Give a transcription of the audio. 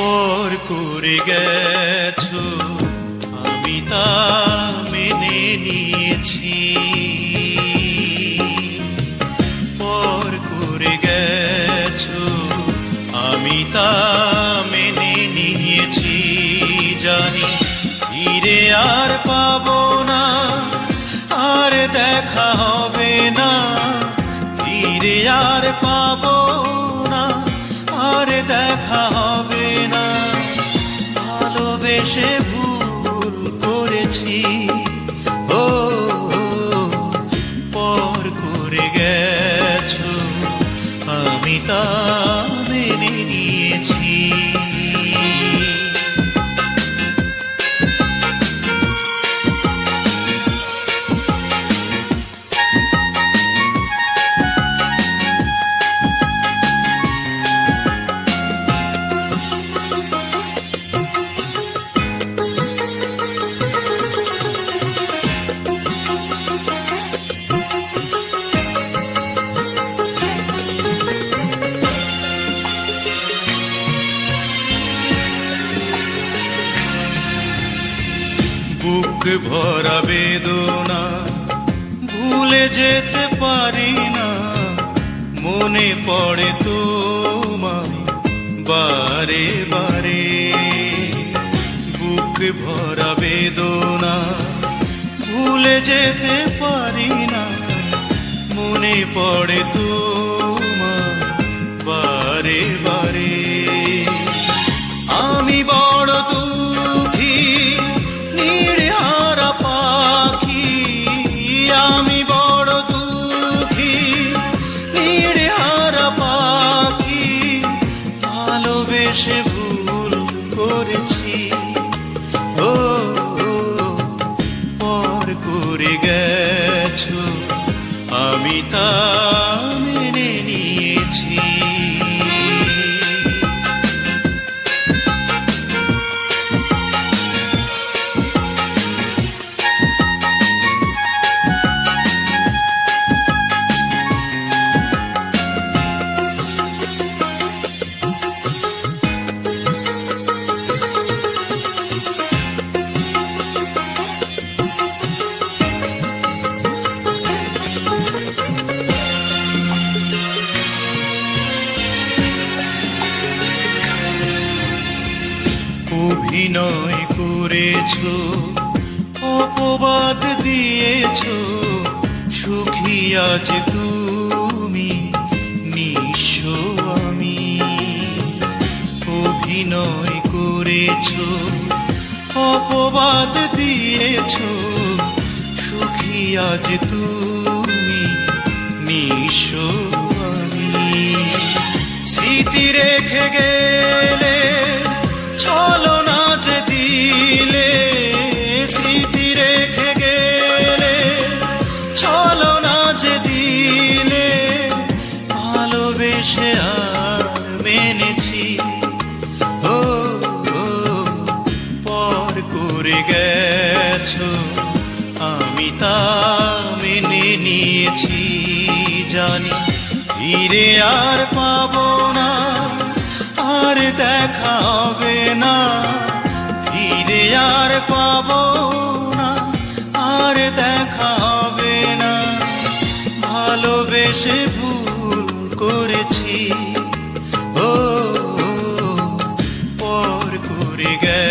পর করে গেছো, আমি তা মেনে নিয়েছি। পর করে গেছো, আমি তা মেনে নিয়েছি, জানি ফিরে আর পাবো না, আর দেখা হবে না। ফিরে আর ভালোবেসে ভুল করেছি। ও পর করে গেছো আমি তা বুক ভরা বেদনা ভুলে যেতে পারি না। মনে পড়ে তোমায় বারে বারে। বুক ভরা বেদনা ভুলে যেতে পারি না। মনে পড়ে তোমায় বারে আমি অভিনয় করেছ, অপবাদ দিয়েছ, সুখী আজ তুমি, নিঃস্ব আমি। অভিনয় করেছ, অপবাদ দিয়েছ, সুখী আজ তুমি, নিঃস্ব আমি। স্মৃতি রেখে গেলে আমি তা মেনে নিয়েছি জানি, ফিরে আর পাব না, আর দেখা হবে না। ফিরে আর পাব না, আর দেখা হবে না। ভালোবেসে ভুল করেছি ও, পর করে গেল।